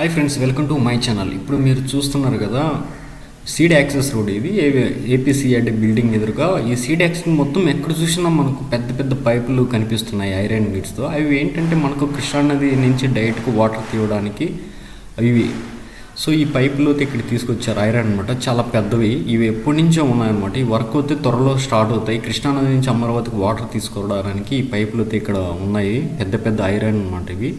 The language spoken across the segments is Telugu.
Hi friends welcome to my channel ఇప్పుడు మీరు చూస్తున్నారు కదా సీడ్ యాక్సెస్ రోడ్ ఇది. ఏపీసీఆర్డి బిల్డింగ్ ఎదురుగా. ఈ సీడ్ యాక్సెస్ మొత్తం ఎక్కడ చూసినా మనకు పెద్ద పెద్ద పైపులు కనిపిస్తున్నాయి ఐరన్ నీడ్స్తో అవి ఏంటంటే మనకు కృష్ణా నది నుంచి డైరెక్ట్గా వాటర్ తీయడానికి అవి. సో ఈ పైపులు ఇక్కడ తీసుకొచ్చారు ఐరన్ అనమాట చాలా పెద్దవి. ఇవి ఎప్పటి నుంచో ఉన్నాయన్నమాట. ఈ వర్క్ అయితే త్వరలో స్టార్ట్ అవుతాయి. కృష్ణానది నుంచి అమరావతికి వాటర్ తీసుకోవడానికి ఈ పైపులు అయితే ఇక్కడ ఉన్నాయి. పెద్ద పెద్ద ఐరన్ అనమాట ఇవి.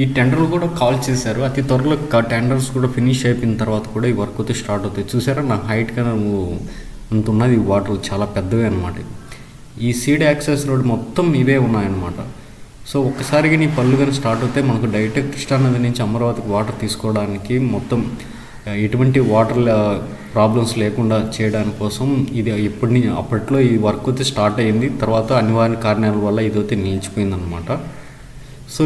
ఈ టెండర్లు కూడా కాల్ చేశారు. అతి త్వరలో టెండర్స్ కూడా ఫినిష్ అయిపోయిన తర్వాత కూడా ఈ వర్క్ అయితే స్టార్ట్ అవుతాయి. చూసారా? నా హైట్ కన్నా అంత ఉన్నది వాటర్ చాలా పెద్దవి అనమాట ఈ సీడ్ యాక్సెస్ రోడ్ మొత్తం ఇవే ఉన్నాయన్నమాట. సో ఒక్కసారిగా నీ పళ్ళు కానీ స్టార్ట్ అవుతే మనకు డైరెక్ట్ కృష్ణానది నుంచి అమరావతికి వాటర్ తీసుకోవడానికి మొత్తం ఎటువంటి వాటర్ ప్రాబ్లమ్స్ లేకుండా చేయడానికి కోసం ఇది ఎప్పటి అప్పట్లో ఈ వర్క్ అయితే స్టార్ట్ అయింది. తర్వాత అనివార్య కారణాల వల్ల ఇదైతే నిలిచిపోయింది అనమాట సో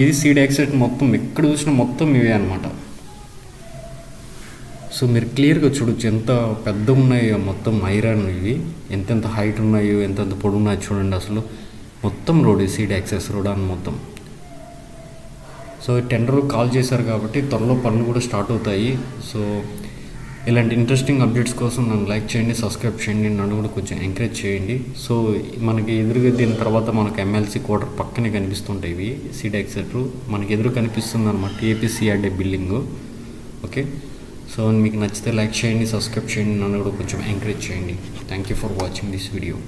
ఇది సీడ్ ఎక్సెట్ మొత్తం ఎక్కడ చూసినా మొత్తం ఇవే అనమాట సో మీరు క్లియర్గా చూడొచ్చు ఎంత పెద్ద ఉన్నాయో మొత్తం ఐరన్ ఇవి ఎంతెంత హైట్ ఉన్నాయో ఎంతెంత పొడి ఉన్నాయో చూడండి అసలు. మొత్తం రోడ్ సీడ్ యాక్సెస్ రోడ్ అని మొత్తం. సో టెండర్ కాల్ చేశారు కాబట్టి త్వరలో పనులు కూడా స్టార్ట్ అవుతాయి. సో ఇలాంటి ఇంట్రెస్టింగ్ అప్డేట్స్ కోసం నన్ను లైక్ చేయండి సబ్స్క్రైబ్ చేయండి నన్ను కూడా కొంచెం ఎంకరేజ్ చేయండి. సో మనకి ఎదురుగా దీని తర్వాత మనకు ఎమ్మెల్సీ క్వార్టర్ పక్కనే కనిపిస్తుంటాయి ఇవి సీట్ ఎక్సెట్రు మనకి ఎదురు కనిపిస్తుంది అనమాట ఏపీసీఆర్డే బిల్డింగ్ ఓకే సో మీకు నచ్చితే లైక్ చేయండి సబ్స్క్రైబ్ చేయండి నన్ను కూడా కొంచెం ఎంకరేజ్ చేయండి. Thank you for watching this video